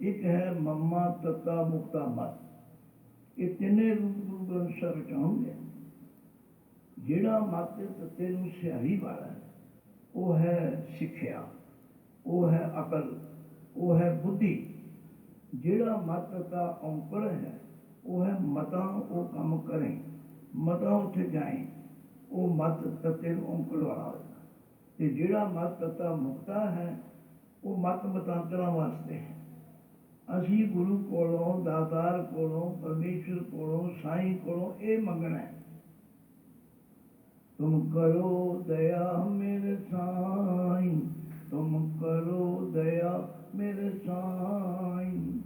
ਇੱਕ ਹੈ ਮੰਮਾ ਤਤਾ ਮੁਕਤਾ ਮਤ। ਇਹ ਤਿੰਨੇ ਰੂਪ ਗੁਰੂ ਗ੍ਰੰਥ ਸਾਹਿਬ ਵਿੱਚ ਆਉਂਦੇ ਜਿਹੜਾ ਮਤ ਤਤੇ ਨੂੰ ਸਿਆਹੀ ਵਾਲਾ ਉਹ ਹੈ ਸਿੱਖਿਆ, ਉਹ ਹੈ ਅਕਲ, ਉਹ ਹੈ ਬੁੱਧੀ। ਜਿਹੜਾ ਮਤ ਦਾ ਔਂਕੜ ਹੈ, ਉਹ ਹੈ ਮਤਾਂ ਉਹ ਕੰਮ ਕਰੇ, ਮਤਾਂ ਉੱਥੇ ਜਾਏ, ਉਹ ਮਤ ਤਤੇ ਨੂੰ ਔਂਕੜ ਵਾਲਾ ਹੋਇਆ ਤੇ ਜਿਹੜਾ ਮਤ ਤਤਾ ਮੁਕਤਾ ਹੈ, ਉਹ ਮਤ ਮਤਾਂਤਰਾਂ ਵਾਸਤੇ ਹੈ। ਅਸੀਂ ਗੁਰੂ ਕੋਲੋਂ ਦਾਤਾਰ ਕੋਲੋਂ ਪਰਮੇਸ਼ਰ ਕੋਲੋਂ ਸਾਈਂ ਕੋਲੋਂ ਇਹ ਮੰਗਣਾ ਹੈ تم کرو دیا میرے سائیں، تم کرو دیا میرے سائیں۔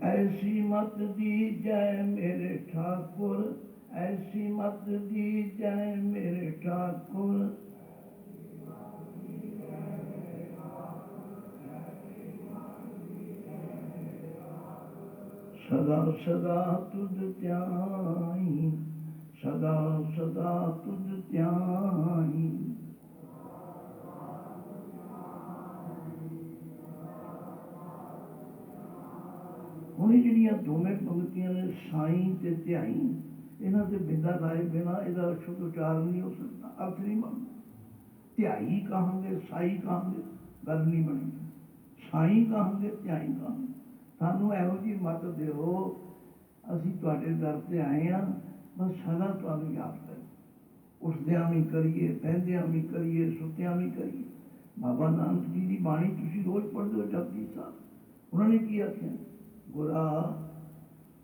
ایسی مت دی جائے میرے ٹھاکر۔ ایسی مت دی جائے میرے ٹاکر سدا سدا تجھ تیائی سدا سدا تجھ تیائی۔ ہوں جڑیاں دونوں پنکتیاں نے سائیں تے تیائی۔ ਇਹਨਾਂ ਤੇ ਬਿੰਦਾ ਲਾਏ ਬਿਨਾ ਇਹਦਾ ਸ਼ੁੱਧ ਉਚਾਰਨ ਨਹੀਂ ਹੋ ਸਕਦਾ ਅਰਥ ਨਹੀਂ ਬਣਦਾ ਧਿਆਈ ਕਹਾਂਗੇ ਸਾਈ ਕਹਾਂਗੇ ਗੱਲ ਨਹੀਂ ਬਣੀ ਸਾਈ ਕਹਾਂਗੇ ਧਿਆਈ ਕਹਾਂਗੇ ਸਾਨੂੰ ਇਹੋ ਜੀ ਮਤ ਦਿਓ ਅਸੀਂ ਤੁਹਾਡੇ ਦਰ ਤੇ ਆਏ ਆ ਬਸ ਸਦਾ ਤੁਹਾਨੂੰ ਯਾਦ ਕਰੀਏ ਉੱਠਦਿਆਂ ਵੀ ਕਰੀਏ ਬਹਿੰਦਿਆਂ ਵੀ ਕਰੀਏ ਸੁੱਤਿਆਂ ਵੀ ਕਰੀਏ ਬਾਬਾ ਨਾਨਕ ਜੀ ਦੀ ਬਾਣੀ ਤੁਸੀਂ ਰੋਜ਼ ਪੜ੍ਹਦੇ ਹੋ ਜਪਜੀ ਸਾਹਿਬ ਉਹਨਾਂ ਨੇ ਕੀ ਆਖਿਆ ਗੁਰਾ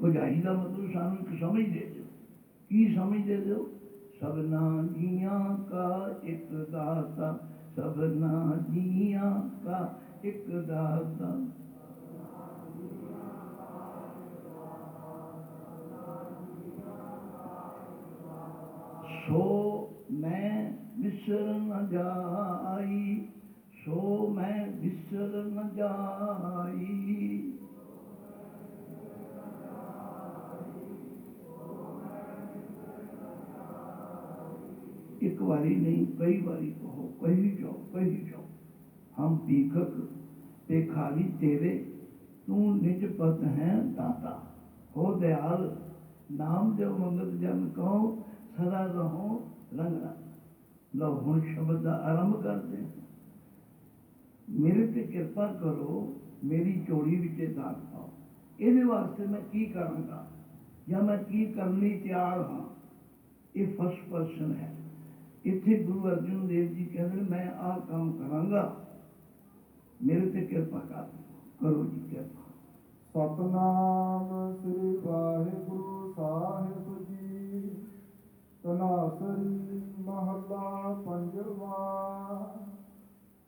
وہ جاہیدہ مطلب سامن کی سمجھ دے دو یہ سمجھ دے دو سب ناجیاں کا اقداتا سب ناجیاں کا اقداتا سو میں بسر نہ جائی، سو میں بسر نہ جائی۔ ایک واری نہیں، کئی باری کہو کہی جاؤ کہی جاؤ۔ ہم پیکک پہ تیرے، تو نج پت ہیں داتا۔ ہو دیال، نام دیو منگل جن کہو، سدا رہو رنگ لو ہوں شبد کا آرمب کرتے میرے تے کرپا کرو، میری چوڑی بچے داغ پاؤ۔ یہ واسطے میں کی کروں گا؟ یا میں کی کرنی تیار ہاں؟ یہ فرسٹ پرسن ہے۔ ਇੱਥੇ ਗੁਰੂ ਅਰਜਨ ਦੇਵ ਜੀ ਕਹਿੰਦੇ, ਮੈਂ ਆਹ ਕੰਮ ਕਰਾਂਗਾ। ਮੇਰੇ ਤੇ ਕਿਰਪਾ ਕਰ, ਕਰੋ ਜੀ ਕਿਰਪਾ। ਸਤਨਾਮ ਸ੍ਰੀ ਵਾਹਿਗੁਰੂ ਸਾਹਿਬ ਜੀ। ਤਨਾਸਰੀ ਮਹੱਲਾ ਪੰਜਵਾ।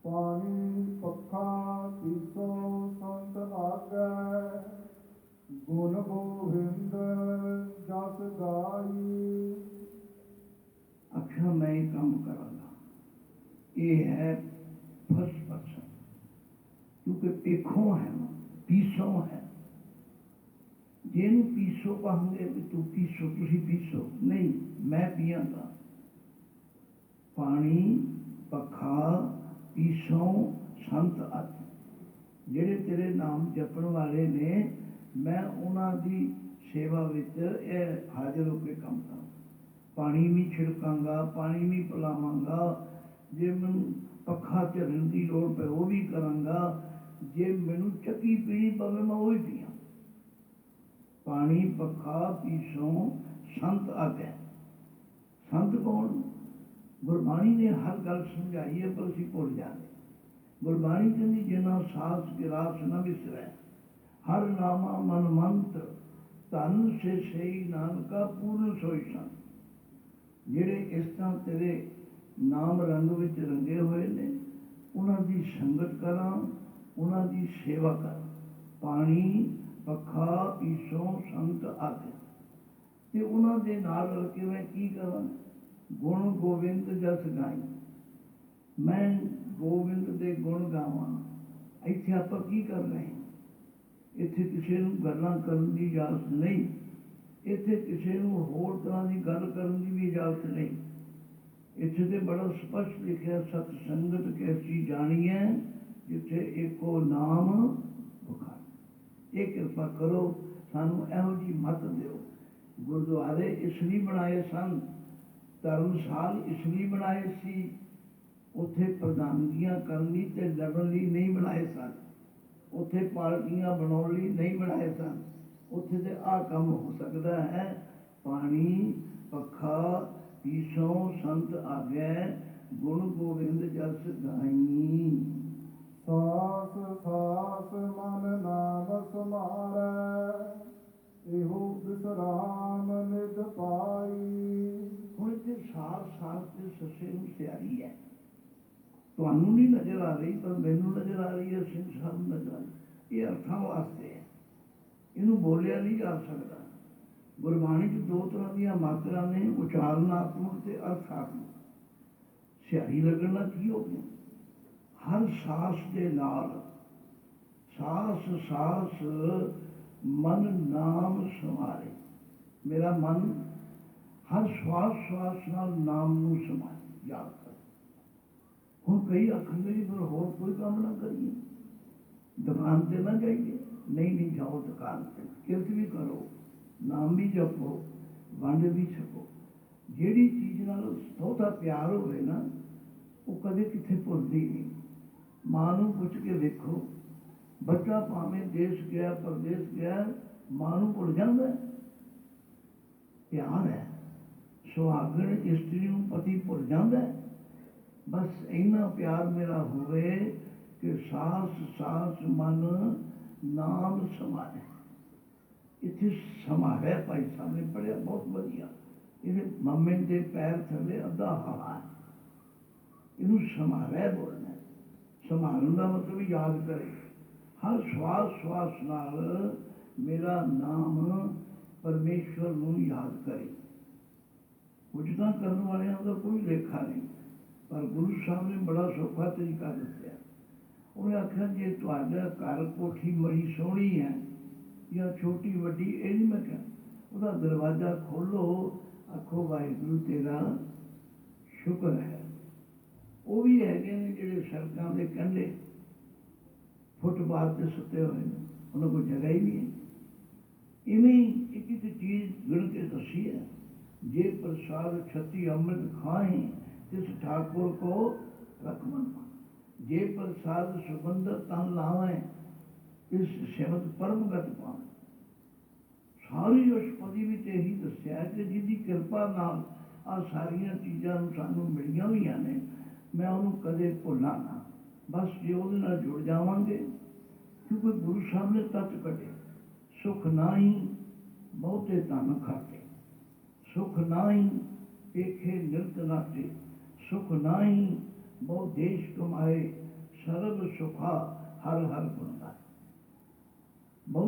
ਪਾਣੀ ਇਹ ਹੈ ਫਸਟ ਪਰਸਨ ਕਿਉਂਕਿ ਪੇਖੋਂ ਹੈ ਹੈ। ਜਿਹਨੂੰ ਪੀਸੋ ਕਹਾਂਗੇ ਵੀ ਤੂੰ ਪੀਸੋ, ਤੁਸੀਂ ਪੀਸੋ। ਨਹੀਂ, ਮੈਂ ਪੀਆਂਗਾ। ਪਾਣੀ, ਪੱਖਾ, ਪੀਸੋ, ਸੰਤ ਅਤ ਜਿਹੜੇ ਤੇਰੇ ਨਾਮ ਜਪਣ ਵਾਲੇ ਨੇ, ਮੈਂ ਉਹਨਾਂ ਦੀ ਸੇਵਾ ਵਿੱਚ ਇਹ ਹਾਜ਼ਰ ਹੋ ਕੇ ਕੰਮ ਕਰਾਂ। ਪਾਣੀ ਵੀ ਛਿੜਕਾਂਗਾ, ਪਾਣੀ ਵੀ ਪਿਲਾਵਾਂਗਾ ਜੇ ਮੈਨੂੰ ਪੱਖਾ ਝਰਨ ਦੀ ਲੋੜ ਪਏ, ਉਹ ਵੀ ਕਰਾਂਗਾ। ਜੇ ਮੈਨੂੰ ਚੱਕੀ ਪੀਣੀ ਪਵੇ, ਮੈਂ ਉਹ ਹੀ ਪੀਆਂ। ਪਾਣੀ ਪੱਖਾ ਪੀਸੋਂ, ਸੰਤ ਆਗੇ ਸੰਤ ਕੌਣ? ਗੁਰਬਾਣੀ ਨੇ ਹਰ ਗੱਲ ਸਮਝਾਈ ਹੈ, ਪਰ ਅਸੀਂ ਭੁੱਲ ਜਾਂਦੇ। ਗੁਰਬਾਣੀ ਕਹਿੰਦੀ ਜਿਨਾ ਸਾਸ ਗਿਰਾਸ ਨਾ ਵਿਸਰੈ, ਹਰ ਨਾਮਾ ਮਨ ਮੰਤ, ਧਨ ਸੇ ਸਈ ਨਾਨਕਾ ਪੂਰਨ ਸੋਈ ਸੰਤ। ਜਿਹੜੇ ਇਸ ਤਰ੍ਹਾਂ ਤੇਰੇ ਨਾਮ ਰੰਗ ਵਿੱਚ ਰੰਗੇ ਹੋਏ ਨੇ। ਉਹਨਾਂ ਦੀ ਸੰਗਤ ਕਰਾਂ, ਉਹਨਾਂ ਦੀ ਸੇਵਾ ਕਰਾਂ। ਪਾਣੀ, ਪੱਖਾ, ਪੀਸੋਂ ਸੰਤ ਆਦਿ। ਤੇ ਉਹਨਾਂ ਦੇ ਨਾਲ ਰਲ ਕੇ ਮੈਂ ਕੀ ਕਰਾਂ? ਗੁਣ ਗੋਬਿੰਦ ਜਸ ਗਾਈ। ਮੈਂ ਗੋਬਿੰਦ ਦੇ ਗੁਣ ਗਾਵਾਂ। ਇੱਥੇ ਆਪਾਂ ਕੀ ਕਰ ਰਹੇ ਇੱਥੇ ਕਿਸੇ ਨੂੰ ਗੱਲਾਂ ਕਰਨ ਦੀ ਇਜਾਜ਼ਤ ਨਹੀਂ। ਇੱਥੇ ਕਿਸੇ ਨੂੰ ਹੋਰ ਤਰ੍ਹਾਂ ਦੀ ਗੱਲ ਕਰਨ ਦੀ ਵੀ ਇਜਾਜ਼ਤ ਨਹੀਂ। ਇੱਥੇ ਤੇ ਬੜਾ ਸਪਸ਼ਟ ਲਿਖਿਆ ਸਤ ਸੰਗਤ ਕੈਸੀ ਜਾਣੀ ਹੈ ਜਿੱਥੇ ਇੱਕੋ ਨਾਮ ਬੁਖਾਰ ਇਹ ਕਿਰਪਾ ਕਰੋ, ਸਾਨੂੰ ਇਹੋ ਜੀ ਮਤ ਦਿਓ। ਗੁਰਦੁਆਰੇ ਇਸ ਲਈ ਬਣਾਏ ਸਨ, ਧਰਮਸਾਲ ਇਸ ਲਈ ਬਣਾਏ ਸੀ, ਉੱਥੇ ਪ੍ਰਧਾਨਗੀਆਂ ਕਰਨ ਲਈ ਤੇ ਲੜਨ ਲਈ ਨਹੀਂ ਬਣਾਏ ਸਨ। ਉੱਥੇ ਪਾਰਟੀਆਂ ਬਣਾਉਣ ਲਈ ਨਹੀਂ ਬਣਾਏ ਸਨ। ਉੱਥੇ ਤੇ ਆਹ ਕੰਮ ਹੋ ਸਕਦਾ ਹੈ, ਪਾਣੀ, ਪੱਖਾ ਪੀਸੋਂ ਸੰਤ ਆਗੇ ਗੁਣ ਗੋਬਿੰਦ ਜਸ ਗਾਈ ਸਾਸ ਸਾਸ ਮਨ ਨਾਮ ਸਮਾਰੈ ਇਹੋ ਵਿਸਰਾਮ ਨਿਜ ਪਾਈ। ਹੁਣ ਤੇ ਸਾਰ ਸਾਰ ਤੇ ਸੱਸੇ ਨੂੰ ਸਿਆਰੀ ਹੈ। ਤੁਹਾਨੂੰ ਨਹੀਂ ਨਜ਼ਰ ਆ ਰਹੀ ਪਰ ਮੈਨੂੰ ਨਜ਼ਰ ਆ ਰਹੀ ਹੈ ਸਿੰਘ ਸਾਹਿਬ ਨਜ਼ਰ ਆ ਰਹੀ ਇਹ ਅਰਥਾਂ ਵਾਸਤੇ ਹੈ। ਇਹਨੂੰ ਬੋਲਿਆ ਨਹੀਂ ਜਾ ਸਕਦਾ। ਗੁਰਬਾਣੀ 'ਚ ਦੋ ਤਰ੍ਹਾਂ ਦੀਆਂ ਮਾਤਰਾ ਨੇ, ਉਚਾਰਨਾਤਮਕ ਤੇ ਅਰਥਾਤਮਕ। ਸਿਆਹੀ ਲੱਗਣ ਨਾਲ ਕੀ ਹੋ ਗਿਆ? ਹਰ ਸਾਸ ਦੇ ਨਾਲ, ਸਾਸ ਸਾਸ, ਮਨ, ਨਾਮ ਸਮਾਰੇ ਮੇਰਾ ਮਨ ਹਰ ਸਵਾਸ ਸਵਾਸ ਨਾਲ ਨਾਮ ਨੂੰ ਸਮਾਏ ਯਾਦ ਕਰ। ਹੁਣ ਕਈ ਆਖਣਗੇ ਜੀ, ਫਿਰ ਹੋਰ ਕੋਈ ਕੰਮ ਨਾ ਕਰੀਏ। ਦੁਕਾਨ ਤੇ ਨਾ ਜਾਈਏ। ਨਹੀਂ ਨਹੀਂ, ਜਾਓ ਦੁਕਾਨ ਤੇ। ਕਿਰਤ ਵੀ ਕਰੋ। ਨਾਮ ਵੀ ਜਪੋ, ਵੰਡ ਵੀ ਛਕੋ। ਜਿਹੜੀ ਚੀਜ਼ ਨਾਲ ਬਹੁਤਾ ਪਿਆਰ ਹੋਵੇ ਨਾ, ਉਹ ਕਦੇ ਕਿੱਥੇ ਭੁੱਲਦੀ ਨਹੀਂ। ਮਾਂ ਨੂੰ ਪੁੱਛ ਕੇ ਵੇਖੋ, ਬੱਚਾ ਭਾਵੇਂ ਦੇਸ਼ ਗਿਆ, ਪਰਦੇਸ ਗਿਆ, ਮਾਂ ਨੂੰ ਭੁੱਲ ਜਾਂਦਾ ਪਿਆਰ ਹੈ। ਸੁਹਾਗਣ ਇਸਤਰੀ ਨੂੰ ਪਤੀ ਭੁੱਲ ਜਾਂਦਾ ਬਸ ਇੰਨਾ ਪਿਆਰ ਮੇਰਾ ਹੋਵੇ ਕਿ ਸਾਸ ਸਾਸ ਮਨ ਨਾਮ ਸਮਾਏ ਇੱਥੇ ਸਮਾਇਆ ਭਾਈ ਸਾਹਿਬ ਨੇ ਪੜਿਆ ਬਹੁਤ ਵਧੀਆ। ਇਹਦੇ ਮੰਮੇ ਦੇ ਪੈਰ ਥੱਲੇ ਅੱਧਾ ਹਾਰ। ਇਹਨੂੰ ਸਮਾਇਆ ਬੋਲਣਾ ਹੈ। ਸੰਭਾਲਣ ਦਾ ਮਤਲਬ ਯਾਦ ਕਰੇ। ਹਰ ਸਵਾਸ ਸਵਾਸ ਨਾਲ ਮੇਰਾ ਨਾਮ ਪਰਮੇਸ਼ਵਰ ਨੂੰ ਯਾਦ ਕਰੇ। ਕੁਝ ਤਾਂ ਕਰਨ ਵਾਲਿਆਂ ਦਾ ਕੋਈ ਲੇਖਾ ਨਹੀਂ, ਪਰ ਗੁਰੂ ਸਾਹਿਬ ਨੇ ਬੜਾ ਸੌਖਾ ਤਰੀਕਾ ਦੱਸਿਆ। ਉਹਨੇ ਆਖਿਆ, ਜੇ ਤੁਹਾਡਾ ਘਰ ਕੋਠੀ ਬੜੀ ਸੋਹਣੀ ਹੈ ਜਾਂ ਛੋਟੀ ਵੱਡੀ, ਇਹ ਨਹੀਂ ਮੈਂ ਕਿਹਾ ਉਹਦਾ ਦਰਵਾਜ਼ਾ ਖੋਲੋ ਆਖੋ, ਵਾਹਿਗੁਰੂ ਤੇਰਾ ਸ਼ੁਕਰ ਹੈ। ਉਹ ਵੀ ਹੈਗੇ ਨੇ ਜਿਹੜੇ ਸੜਕਾਂ ਦੇ ਕੰਢੇ ਫੁੱਟਪਾਥ ਤੇ ਸੁੱਤੇ ਹੋਏ ਨੇ। ਉਹਨਾਂ ਕੋਲ ਜਗ੍ਹਾ ਹੀ ਨਹੀਂ ਹੈ। ਇਵੇਂ ਇੱਕ ਇੱਕ ਚੀਜ਼ ਗਿਣ ਕੇ ਦੱਸੀ ਹੈ। ਜੇ ਪ੍ਰਸਾਦ ਛਤੀ ਅੰਮ੍ਰਿਤ ਖਾਏ, ਤਿਸ ਠਾਕੁਰ ਕੋ ਰਕਮਨ ਜੇ ਪ੍ਰਸਾਦ ਸੁਗੰਧ ਤਨ ਲਾਵੇ ਇਸ ਸ਼ਬਦ ਪਰਮਗਤ ਪਾਵੇ ਸਾਰੀ ਅਸ਼ਪਦੀ ਵਿੱਚ ਇਹੀ ਦੱਸਿਆ ਕਿ ਜਿਹਦੀ ਕਿਰਪਾ ਨਾਲ ਆ ਸਾਰੀਆਂ ਚੀਜ਼ਾਂ ਨੂੰ ਸਾਨੂੰ ਮਿਲੀਆਂ ਹੋਈਆਂ ਨੇ, ਮੈਂ ਉਹਨੂੰ ਕਦੇ ਭੁੱਲਾਂ ਨਾ। ਬਸ ਜੇ ਉਹਦੇ ਨਾਲ ਜੁੜ ਜਾਵਾਂਗੇ, ਕਿਉਂਕਿ ਗੁਰੂ ਸਾਹਿਬ ਨੇ ਤਤ ਕੱਢੇ। ਸੁਖ ਨਾਹੀ ਬਹੁਤੇ ਧਨ ਖਾਤੇ। ਸੁਖ ਨਾਹੀ ਪੇਖੇ ਨਿਰਤ ਨਾਤੇ। ਸੁਖ ਨਾਹੀ ਬਹੁ ਦੇਸ਼ ਕਮਾਏ। ਸਰਬ ਸੁਖਾ ਹਰ ਹਰ ਗੁਣਦਾ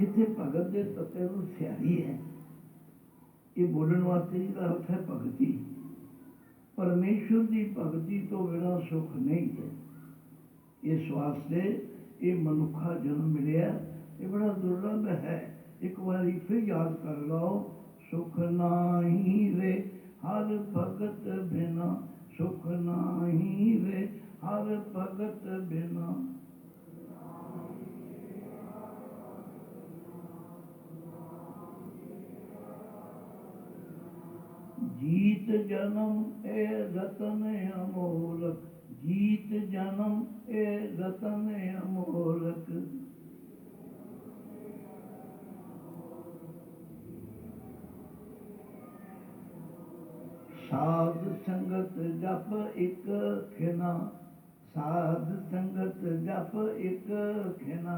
ਇੱਥੇ ਭਗਤ ਦੇ ਤੱਤੇ ਨੂੰ ਸਿਆਰੀ ਹੈ। ਇਹ ਬੋਲਣ ਵਾਸਤੇ ਜਿਹਦਾ ਅਰਥ ਹੈ ਭਗਤੀ। ਪਰਮੇਸ਼ਵਰ ਦੀ ਭਗਤੀ ਤੋਂ ਬਿਨਾਂ ਸੁਖ ਨਹੀਂ ਹੈ। ਇਸ ਵਾਸਤੇ ਇਹ ਮਨੁੱਖਾ ਜਨਮ ਮਿਲਿਆ। ਇਹ ਬੜਾ ਦੁਰਲਭ ਹੈ। ਇੱਕ ਵਾਰੀ ਫਿਰ ਯਾਦ ਕਰ ਲਓ, ਸੁਖ ਨਾਹੀ ਰੇ ਹਰ ਭਗਤ ਬਿਨਾ ਸੁਖ ਨਾਹੀ ਰੇ ਹਰ ਭਗਤ ਬਿਨਾ ਜੀਤ ਜਨਮ ਇਹ ਰਤਨ ਅਮੋਲਕ ਜੀਤ ਜਨਮ ਇਹ ਰਤਨ ਅਮੋਲਕ ਸਾਧ ਸੰਗਤ ਜਪ ਇੱਕ ਖਿਨਾ ਸਾਧ ਸੰਗਤ ਜਪ ਇੱਕ ਖਿਨਾ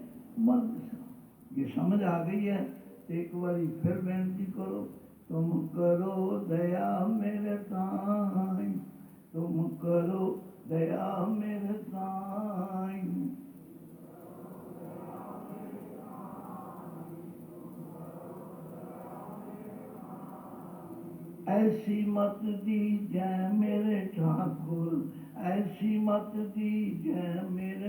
مر یہ سمجھ آ گئی ہے؟ ایک باری پھر بینتی کرو۔ تم کرو دیا میرے تائیں۔ تم کرو دیا میرے تائیں۔ ایسی مت دی جے میرے ٹھاکر۔ ایسی مت دی جائے میرے